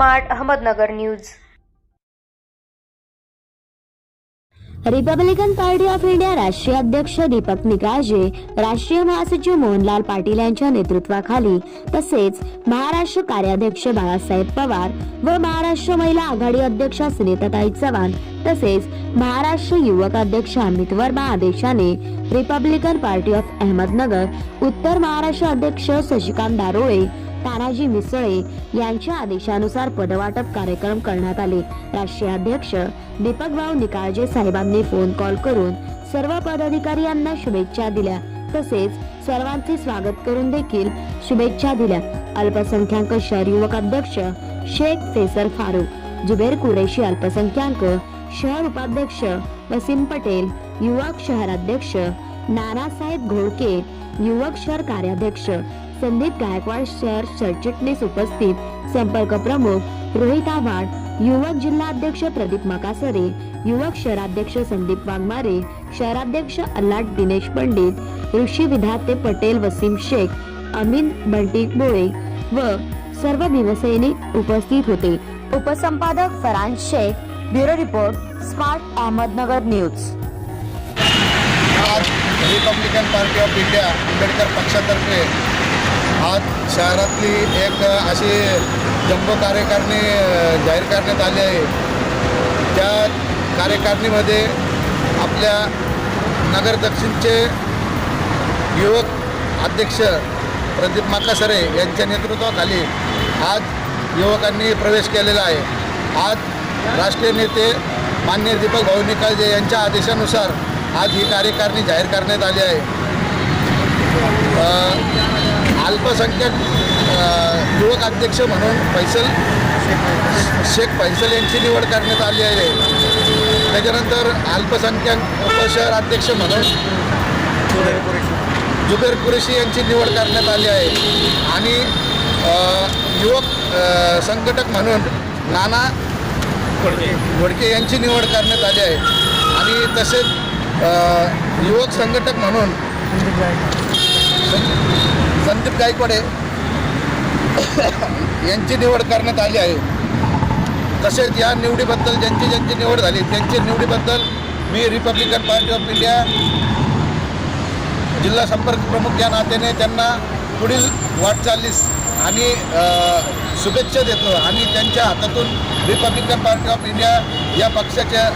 Smart Ahmednagar news. Republican party of India राष्ट्रीय अध्यक्ष दीपक निकाळजे राष्ट्रीय महासचिव मोहनलाल पाटील यांच्या नेतृत्वाखाली तसेच महाराष्ट्र कार्याध्यक्ष बाळासाहेब पवार व महाराष्ट्र महिला आघाडी अध्यक्षा सुनीताताई चव्हाण तसेच महाराष्ट्र युवक अध्यक्ष अमित वर्मा आदेशाने रिपब्लिकन पार्टी ऑफ अहमदनगर उत्तर महाराष्ट्र अध्यक्ष शशिकांत दारोळे तानाजी मिसळे यांच्या आदेशानुसार पदवाटप कार्यक्रम करण्यात आले. राष्ट्रीय अध्यक्ष दीपकभाऊ निकाळजे साहेबांनी फोन कॉल करून सर्व पदाधिकारी यांना शुभेच्छा दिल्या. तसेच सर्वांचे स्वागत करून देखील शुभेच्छा दिल्या. अल्पसंख्याक शहर युवक अध्यक्ष शेख फेसर फारूक जुबेर कुरेशी अल्पसंख्याक शहर उपाध्यक्ष वसीम पटेल युवक शहराध्यक्ष नानासाहेब घोळके युवक शहर कार्याध्यक्ष संदीप गायकवाड शहर सरचिटणीस उपस्थित. संपर्क प्रमुख रोहित आव्हाड युवक जिल्हाध्यक्ष प्रदीप मकासरे युवक शहराध्यक्ष संदीप वाघमारे शहराध्यक्ष अल्लाट दिनेश पंडित ऋषी विधाते पटेल वसीम शेख अमीन बंटी बोळे व सर्व भीमसैनिक उपस्थित होते. उपसंपादक Farhan Shaikh bureau report smart Ahmednagar news. आज Republican party of India Ambedkar पक्षातर्फे आज शहरातली एक अशी जम्बो कार्यकारिणी जाहीर करण्यात आली आहे. त्या कार्यकारिणीमध्ये आपल्या नगर दक्षिणचे युवक अध्यक्ष प्रदीप माकासरे यांच्या नेतृत्वाखाली आज युवकांनी प्रवेश केलेला आहे. आज राष्ट्रीय नेते मान्य दीपक भाऊ निकाळजे यांच्या आदेशानुसार आज ही कार्यकारिणी जाहीर करण्यात आली आहे. अल्पसंख्याक युवक अध्यक्ष म्हणून फैसल शेख फैसल यांची निवड करण्यात आली आहे. त्याच्यानंतर अल्पसंख्याक उपशहर अध्यक्ष म्हणून जुबेर कुरेशी यांची निवड करण्यात आली आहे. आणि युवक संघटक म्हणून नाना घोडके यांची निवड करण्यात आली आहे. आणि तसेच युवक संघटक म्हणून संदीप गायकवाडे यांची निवड करण्यात आली आहे. तसेच या निवडीबद्दल ज्यांची ज्यांची निवड झाली त्यांची निवडीबद्दल मी रिपब्लिकन पार्टी ऑफ इंडिया जिल्हा संपर्क प्रमुख या नात्याने त्यांना पुढील वाटचालीस आणि शुभेच्छा देतो आणि त्यांच्या हातातून रिपब्लिकन पार्टी ऑफ इंडिया या पक्षाच्या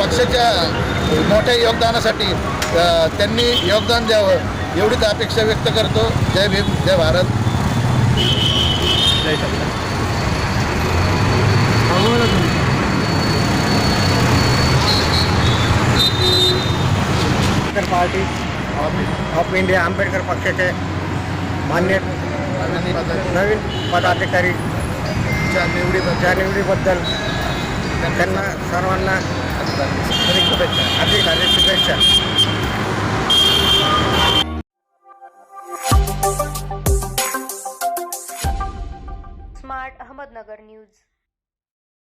पक्षाच्या मोठ्या योगदानासाठी त्यांनी योगदान द्यावं. एवढीच अपेक्षा व्यक्त करतो. जय भीम जय Bharat. Ambedkar party of India Ambedkar पक्षाचे मान्य नवीन पदाधिकारी च्या निवडीबद्दल त्या निवडीबद्दल त्यांना सर्वांना हार्दिक शुभेच्छा. अहमदनगर न्यूज